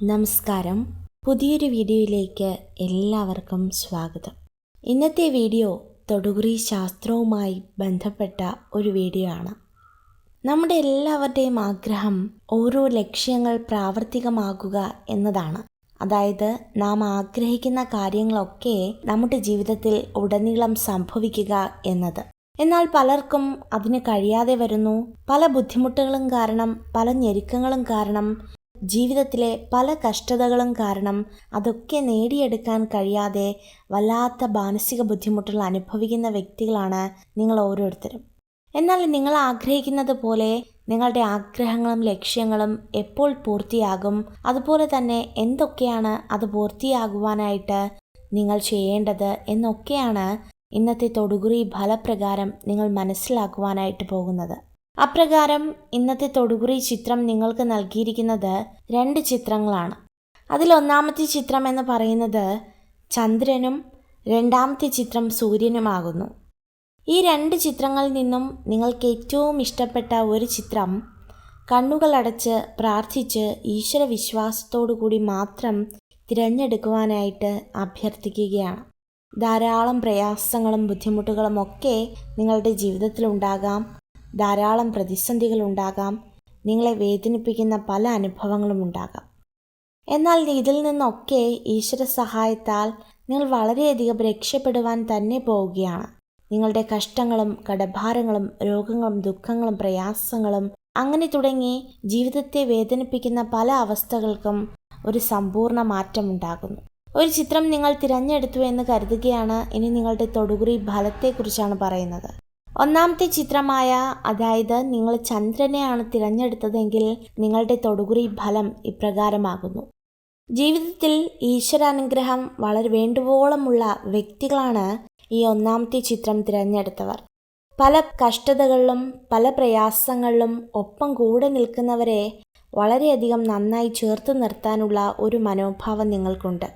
നമസ്കാരം. പുതിയൊരു വീഡിയോയിലേക്ക് എല്ലാവർക്കും സ്വാഗതം. ഇന്നത്തെ വീഡിയോ തൊടുകുറി ശാസ്ത്രവുമായി ബന്ധപ്പെട്ട ഒരു വീഡിയോ ആണ്. നമ്മുടെ എല്ലാവരുടെയും ആഗ്രഹം ഓരോ ലക്ഷ്യങ്ങൾ പ്രാവർത്തികമാകുക എന്നതാണ്. അതായത് നാം ആഗ്രഹിക്കുന്ന കാര്യങ്ങളൊക്കെ നമ്മുടെ ജീവിതത്തിൽ ഉടനീളം സംഭവിക്കുക എന്നത്. എന്നാൽ പലർക്കും അതിന് കഴിയാതെ വരുന്നു. പല ബുദ്ധിമുട്ടുകളും കാരണം പല ഞെരുക്കങ്ങളും കാരണം ജീവിതത്തിലെ പല കഷ്ടതകളും കാരണം അതൊക്കെ നേടിയെടുക്കാൻ കഴിയാതെ വല്ലാത്ത മാനസിക ബുദ്ധിമുട്ടുകൾ അനുഭവിക്കുന്ന വ്യക്തികളാണ് നിങ്ങൾ ഓരോരുത്തരും. എന്നാൽ നിങ്ങൾ ആഗ്രഹിക്കുന്നത് പോലെ നിങ്ങളുടെ ആഗ്രഹങ്ങളും ലക്ഷ്യങ്ങളും എപ്പോൾ പൂർത്തിയാകും? അതുപോലെ തന്നെ എന്തൊക്കെയാണ് അത് പൂർത്തിയാകുവാനായിട്ട് നിങ്ങൾ ചെയ്യേണ്ടത് എന്നൊക്കെയാണ് ഇന്നത്തെ തൊടുകുറി ഫലപ്രകാരം നിങ്ങൾ മനസ്സിലാക്കുവാനായിട്ട് പോകുന്നത്. അപ്രകാരം ഇന്നത്തെ തൊടുകുറി ചിത്രം നിങ്ങൾക്ക് നൽകിയിരിക്കുന്നത് രണ്ട് ചിത്രങ്ങളാണ്. അതിലൊന്നാമത്തെ ചിത്രം എന്ന് പറയുന്നത് ചന്ദ്രനും രണ്ടാമത്തെ ചിത്രം സൂര്യനുമാകുന്നു. ഈ രണ്ട് ചിത്രങ്ങളിൽ നിന്നും നിങ്ങൾക്ക് ഏറ്റവും ഇഷ്ടപ്പെട്ട ഒരു ചിത്രം കണ്ണുകളടച്ച് പ്രാർത്ഥിച്ച് ഈശ്വര വിശ്വാസത്തോടു കൂടി മാത്രം തിരഞ്ഞെടുക്കുവാനായിട്ട് അഭ്യർത്ഥിക്കുകയാണ്. ധാരാളം പ്രയാസങ്ങളും ബുദ്ധിമുട്ടുകളും ഒക്കെ നിങ്ങളുടെ ജീവിതത്തിലുണ്ടാകാം. ധാരാളം പ്രതിസന്ധികൾ ഉണ്ടാകാം നിങ്ങളെ വേദനിപ്പിക്കുന്ന പല അനുഭവങ്ങളും ഉണ്ടാകാം. എന്നാൽ ഇതിൽ നിന്നൊക്കെ ഈശ്വര സഹായത്താൽ നിങ്ങൾ വളരെയധികം രക്ഷപ്പെടുവാൻ തന്നെ പോവുകയാണ്. നിങ്ങളുടെ കഷ്ടങ്ങളും കടഭാരങ്ങളും രോഗങ്ങളും ദുഃഖങ്ങളും പ്രയാസങ്ങളും അങ്ങനെ തുടങ്ങി ജീവിതത്തെ വേദനിപ്പിക്കുന്ന പല അവസ്ഥകൾക്കും ഒരു സമ്പൂർണ മാറ്റമുണ്ടാകുന്നു ഒരു ചിത്രം നിങ്ങൾ തിരഞ്ഞെടുത്തു എന്ന് കരുതുകയാണ് ഇനി നിങ്ങളുടെ തൊടുകുറി ഫലത്തെക്കുറിച്ചാണ് പറയുന്നത്. ഒന്നാമത്തെ ചിത്രമായ അതായത് നിങ്ങൾ ചന്ദ്രനെയാണ് തിരഞ്ഞെടുത്തതെങ്കിൽ നിങ്ങളുടെ തൊടുകുറി ഫലം ഇപ്രകാരമാകുന്നു. ജീവിതത്തിൽ ഈശ്വരാനുഗ്രഹം വളരെ വേണ്ടുവോളമുള്ള വ്യക്തികളാണ് ഈ ഒന്നാമത്തെ ചിത്രം തിരഞ്ഞെടുത്തവർ. പല കഷ്ടതകളിലും പല പ്രയാസങ്ങളിലും ഒപ്പം കൂടെ നിൽക്കുന്നവരെ വളരെയധികം നന്നായി ചേർത്ത് നിർത്താനുള്ള ഒരു മനോഭാവം നിങ്ങൾക്കുണ്ട്.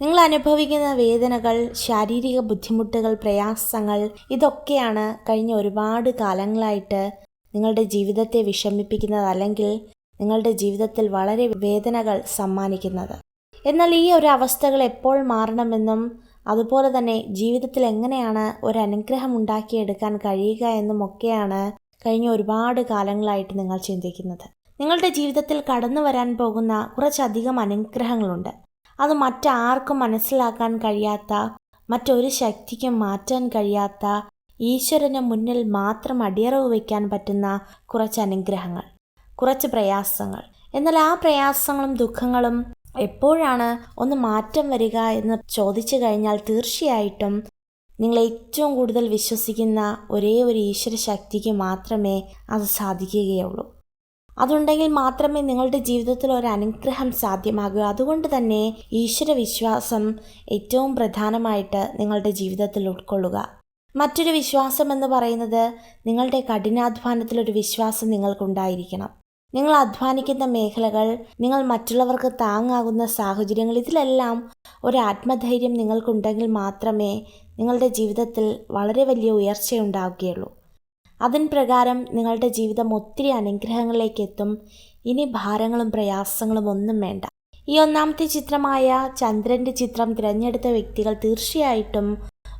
നിങ്ങൾ അനുഭവിക്കുന്ന വേദനകൾ ശാരീരിക ബുദ്ധിമുട്ടുകൾ പ്രയാസങ്ങൾ ഇതൊക്കെയാണ് കഴിഞ്ഞ ഒരുപാട് കാലങ്ങളായിട്ട് നിങ്ങളുടെ ജീവിതത്തെ വിഷമിപ്പിക്കുന്നത് അല്ലെങ്കിൽ നിങ്ങളുടെ ജീവിതത്തിൽ വളരെ വേദനകൾ സമ്മാനിക്കുന്നത്. എന്നാൽ ഈ ഒരു അവസ്ഥകൾ എപ്പോൾ മാറണമെന്നും അതുപോലെ തന്നെ ജീവിതത്തിൽ എങ്ങനെയാണ് ഒരു അനുഗ്രഹം ഉണ്ടാക്കിയെടുക്കാൻ കഴിയുക എന്നുമൊക്കെയാണ് കഴിഞ്ഞ ഒരുപാട് കാലങ്ങളായിട്ട് നിങ്ങൾ ചിന്തിക്കുന്നത്. നിങ്ങളുടെ ജീവിതത്തിൽ കടന്നു വരാൻ പോകുന്ന കുറച്ചധികം അനുഗ്രഹങ്ങളുണ്ട്. അത് മറ്റാർക്കും മനസ്സിലാക്കാൻ കഴിയാത്ത മറ്റൊരു ശക്തിക്കും മാറ്റാൻ കഴിയാത്ത ഈശ്വരന് മുന്നിൽ മാത്രം അടിയറവ് വയ്ക്കാൻ പറ്റുന്ന കുറച്ച് അനുഗ്രഹങ്ങൾ കുറച്ച് പ്രയാസങ്ങൾ. എന്നാൽ ആ പ്രയാസങ്ങളും ദുഃഖങ്ങളും എപ്പോഴാണ് ഒന്ന് മാറ്റം വരിക എന്ന് ചോദിച്ചു കഴിഞ്ഞാൽ തീർച്ചയായിട്ടും നിങ്ങൾ ഏറ്റവും കൂടുതൽ വിശ്വസിക്കുന്ന ഒരേ ഒരു ഈശ്വര ശക്തിക്ക് മാത്രമേ അത് സാധിക്കുകയുള്ളൂ. അതുണ്ടെങ്കിൽ മാത്രമേ നിങ്ങളുടെ ജീവിതത്തിൽ ഒരു അനുഗ്രഹം സാധ്യമാകൂ. അതുകൊണ്ട് തന്നെ ഈശ്വര വിശ്വാസം ഏറ്റവും പ്രധാനമായിട്ട് നിങ്ങളുടെ ജീവിതത്തിൽ ഉൾക്കൊള്ളുക. മറ്റൊരു വിശ്വാസം എന്ന് പറയുന്നത് നിങ്ങളുടെ കഠിനാധ്വാനത്തിലൊരു വിശ്വാസം നിങ്ങൾക്കുണ്ടായിരിക്കണം. നിങ്ങൾ അധ്വാനിക്കുന്ന മേഖലകൾ നിങ്ങൾ മറ്റുള്ളവർക്ക് താങ്ങാകുന്ന സാഹചര്യങ്ങൾ ഇതിലെല്ലാം ഒരു ആത്മധൈര്യം നിങ്ങൾക്കുണ്ടെങ്കിൽ മാത്രമേ നിങ്ങളുടെ ജീവിതത്തിൽ വളരെ വലിയ ഉയർച്ചയുണ്ടാവുകയുള്ളൂ. അതിൻ പ്രകാരം നിങ്ങളുടെ ജീവിതം ഒത്തിരി അനുഗ്രഹങ്ങളിലേക്ക് എത്തും ഇനി ഭാരങ്ങളും പ്രയാസങ്ങളും ഒന്നും വേണ്ട. ഈ ഒന്നാമത്തെ ചിത്രമായ ചന്ദ്രന്റെ ചിത്രം തിരഞ്ഞെടുത്ത വ്യക്തികൾ തീർച്ചയായിട്ടും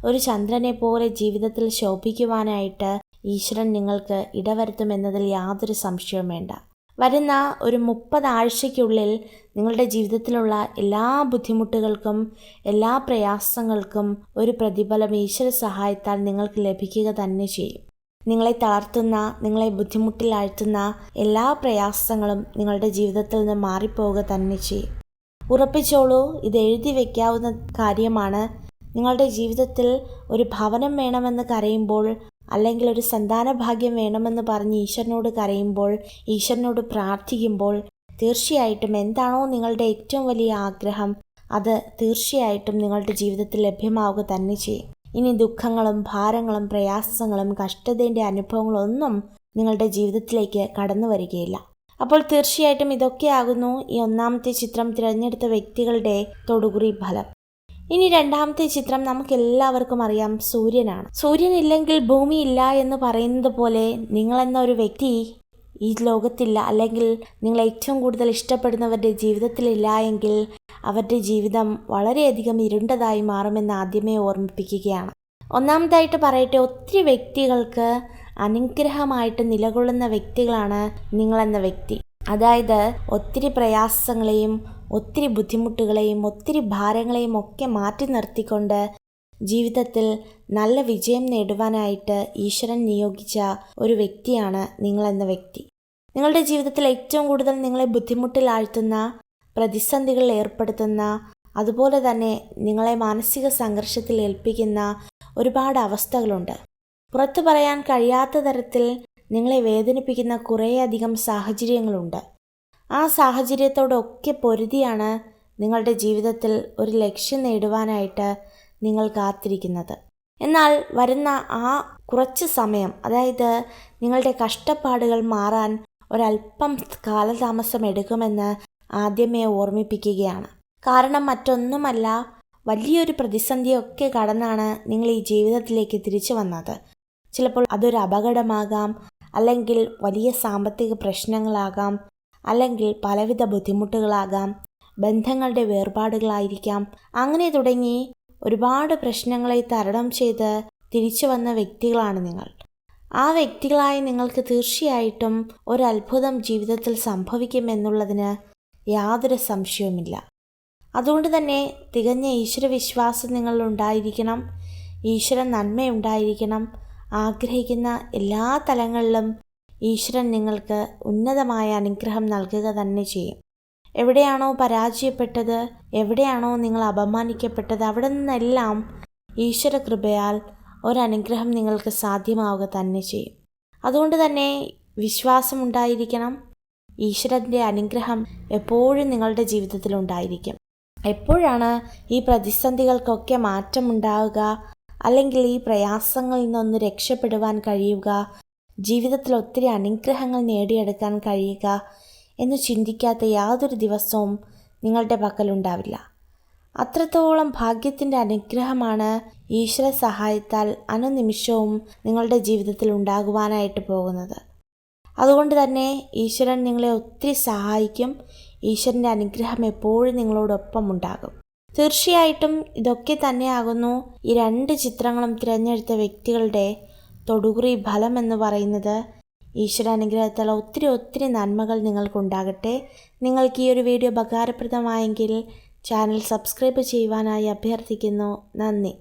ഒരു ചന്ദ്രനെ പോലെ ജീവിതത്തിൽ ശോഭിക്കുവാനായിട്ട് ഈശ്വരൻ നിങ്ങൾക്ക് ഇടവരുത്തുമെന്നതിൽ യാതൊരു സംശയവും വേണ്ട. വരുന്ന ഒരു മുപ്പത് ആഴ്ചയ്ക്കുള്ളിൽ നിങ്ങളുടെ ജീവിതത്തിലുള്ള എല്ലാ ബുദ്ധിമുട്ടുകൾക്കും എല്ലാ പ്രയാസങ്ങൾക്കും ഒരു പ്രതിഫലം ഈശ്വര സഹായത്താൽ നിങ്ങൾക്ക് ലഭിക്കുക തന്നെ ചെയ്യും. നിങ്ങളെ തളർത്തുന്ന നിങ്ങളെ ബുദ്ധിമുട്ടിലാഴ്ത്തുന്ന എല്ലാ പ്രയാസങ്ങളും നിങ്ങളുടെ ജീവിതത്തിൽ നിന്ന് മാറിപ്പോവുക തന്നെ ചെയ്യും. ഉറപ്പിച്ചോളൂ ഇത് എഴുതി വയ്ക്കാവുന്ന കാര്യമാണ്. നിങ്ങളുടെ ജീവിതത്തിൽ ഒരു ഭവനം വേണമെന്ന് കരയുമ്പോൾ അല്ലെങ്കിൽ ഒരു സന്താന ഭാഗ്യം വേണമെന്ന് പറഞ്ഞ് ഈശ്വരനോട് കരയുമ്പോൾ ഈശ്വരനോട് പ്രാർത്ഥിക്കുമ്പോൾ തീർച്ചയായിട്ടും എന്താണോ നിങ്ങളുടെ ഏറ്റവും വലിയ ആഗ്രഹം അത് തീർച്ചയായിട്ടും നിങ്ങളുടെ ജീവിതത്തിൽ ലഭ്യമാവുക തന്നെ ചെയ്യും. ഇനി ദുഃഖങ്ങളും ഭാരങ്ങളും പ്രയാസങ്ങളും കഷ്ടതയുടെ അനുഭവങ്ങളൊന്നും നിങ്ങളുടെ ജീവിതത്തിലേക്ക് കടന്നു വരികയില്ല. അപ്പോൾ തീർച്ചയായിട്ടും ഇതൊക്കെയാകുന്നു ഈ ഒന്നാമത്തെ ചിത്രം തിരഞ്ഞെടുത്ത വ്യക്തികളുടെ തൊടുകുറി ഫലം. ഇനി രണ്ടാമത്തെ ചിത്രം നമുക്ക് എല്ലാവർക്കും അറിയാം സൂര്യനാണ്. സൂര്യനില്ലെങ്കിൽ ഭൂമിയില്ല എന്ന് പറയുന്നത് പോലെ നിങ്ങളെന്ന ഒരു വ്യക്തി ഈ ലോകത്തില്ല. അല്ലെങ്കിൽ നിങ്ങൾ ഏറ്റവും കൂടുതൽ ഇഷ്ടപ്പെടുന്നവരുടെ ജീവിതത്തിലില്ല എങ്കിൽ അവരുടെ ജീവിതം വളരെയധികം ഇരുണ്ടതായി മാറുമെന്ന് ആദ്യമേ ഓർമ്മിപ്പിക്കുകയാണ്. ഒന്നാമതായിട്ട് പറയട്ടെ ഒത്തിരി വ്യക്തികൾക്ക് അനുഗ്രഹമായിട്ട് നിലകൊള്ളുന്ന വ്യക്തികളാണ് നിങ്ങളെന്ന വ്യക്തി. അതായത് ഒത്തിരി പ്രയാസങ്ങളെയും ഒത്തിരി ബുദ്ധിമുട്ടുകളെയും ഒത്തിരി ഭാരങ്ങളെയും ഒക്കെ മാറ്റി നിർത്തിക്കൊണ്ട് ജീവിതത്തിൽ നല്ല വിജയം നേടുവാനായിട്ട് ഈശ്വരൻ നിയോഗിച്ച ഒരു വ്യക്തിയാണ് നിങ്ങളെന്ന വ്യക്തി. നിങ്ങളുടെ ജീവിതത്തിൽ ഏറ്റവും കൂടുതൽ നിങ്ങളെ ബുദ്ധിമുട്ടിലാഴ്ത്തുന്ന പ്രതിസന്ധികളിൽ ഏർപ്പെടുത്തുന്ന അതുപോലെ തന്നെ നിങ്ങളെ മാനസിക സംഘർഷത്തിൽ ഏൽപ്പിക്കുന്ന ഒരുപാട് അവസ്ഥകളുണ്ട്. പുറത്തു പറയാൻ കഴിയാത്ത തരത്തിൽ നിങ്ങളെ വേദനിപ്പിക്കുന്ന കുറേയധികം സാഹചര്യങ്ങളുണ്ട്. ആ സാഹചര്യത്തോടൊക്കെ പൊരുതിയാണ് നിങ്ങളുടെ ജീവിതത്തിൽ ഒരു ലക്ഷ്യം നേടുവാനായിട്ട് നിങ്ങൾ കാത്തിരിക്കുന്നത്. എന്നാൽ വരുന്ന ആ കുറച്ച് സമയം അതായത് നിങ്ങളുടെ കഷ്ടപ്പാടുകൾ മാറാൻ ഒരല്പം കാലതാമസം എടുക്കുമെന്ന് ആദ്യമേ ഓർമ്മിപ്പിക്കുകയാണ്. കാരണം മറ്റൊന്നുമല്ല വലിയൊരു പ്രതിസന്ധിയൊക്കെ കടന്നാണ് നിങ്ങൾ ഈ ജീവിതത്തിലേക്ക് തിരിച്ചു വന്നത്. ചിലപ്പോൾ അതൊരു അപകടമാകാം അല്ലെങ്കിൽ വലിയ സാമ്പത്തിക പ്രശ്നങ്ങളാകാം അല്ലെങ്കിൽ പലവിധ ബുദ്ധിമുട്ടുകളാകാം ബന്ധങ്ങളുടെ വേർപാടുകളായിരിക്കാം. അങ്ങനെ തുടങ്ങി ഒരുപാട് പ്രശ്നങ്ങളെ തരണം ചെയ്ത് തിരിച്ചു വന്ന വ്യക്തികളാണ് നിങ്ങൾ. ആ വ്യക്തികളായി നിങ്ങൾക്ക് തീർച്ചയായിട്ടും ഒരത്ഭുതം ജീവിതത്തിൽ സംഭവിക്കുമെന്നുള്ളതിന് യാതൊരു സംശയവുമില്ല. അതുകൊണ്ട് തന്നെ തികഞ്ഞ ഈശ്വരവിശ്വാസം നിങ്ങളിൽ ഉണ്ടായിരിക്കണം. ഈശ്വരൻ നന്മയുണ്ടായിരിക്കണം. ആഗ്രഹിക്കുന്ന എല്ലാ തലങ്ങളിലും ഈശ്വരൻ നിങ്ങൾക്ക് ഉന്നതമായ അനുഗ്രഹം നൽകുക തന്നെ ചെയ്യും. എവിടെയാണോ പരാജയപ്പെട്ടത് എവിടെയാണോ നിങ്ങൾ അപമാനിക്കപ്പെട്ടത് അവിടെ നിന്നെല്ലാം ഈശ്വര കൃപയാൽ ഒരനുഗ്രഹം നിങ്ങൾക്ക് സാധ്യമാവുക തന്നെ ചെയ്യും. അതുകൊണ്ട് തന്നെ വിശ്വാസമുണ്ടായിരിക്കണം ഈശ്വരന്റെ അനുഗ്രഹം എപ്പോഴും നിങ്ങളുടെ ജീവിതത്തിൽ ഉണ്ടായിരിക്കും. എപ്പോഴാണ് ഈ പ്രതിസന്ധികൾക്കൊക്കെ മാറ്റമുണ്ടാവുക അല്ലെങ്കിൽ ഈ പ്രയാസങ്ങളിൽ നിന്നൊന്ന് രക്ഷപ്പെടുവാൻ കഴിയുക? ജീവിതത്തിൽ ഒത്തിരി അനുഗ്രഹങ്ങൾ നേടിയെടുക്കാൻ കഴിയുക? എന്ന് ചിന്തിക്കാത്ത യാതൊരു ദിവസവും നിങ്ങളുടെ പക്കലുണ്ടാവില്ല. അത്രത്തോളം ഭാഗ്യത്തിന്റെ അനുഗ്രഹമാണ് ഈശ്വര സഹായത്താൽ അനുനിമിഷവും നിങ്ങളുടെ ജീവിതത്തിൽ ഉണ്ടാകുവാനായിട്ട് പോകുന്നത്. അതുകൊണ്ട് തന്നെ ഈശ്വരൻ നിങ്ങളെ ഒത്തിരി സഹായിക്കും. ഈശ്വരന്റെ അനുഗ്രഹം എപ്പോഴും നിങ്ങളോടൊപ്പം ഉണ്ടാകും. തീർച്ചയായിട്ടും ഇതൊക്കെ തന്നെയാകുന്നു ഈ രണ്ട് ചിത്രങ്ങളും തിരഞ്ഞെടുത്ത വ്യക്തികളുടെ തൊടുകുറി ഫലം എന്ന് പറയുന്നത് ഈശ്വരാനുഗ്രഹത്താൽ ഒത്തിരി ഒത്തിരി നന്മകൾ നിങ്ങൾക്കുണ്ടാകട്ടെ. നിങ്ങൾക്ക് ഈ ഒരു വീഡിയോ ഉപകാരപ്രദമായെങ്കിൽ ചാനൽ സബ്സ്ക്രൈബ് ചെയ്യുവാനായി അഭ്യർത്ഥിക്കുന്നു. നന്ദി.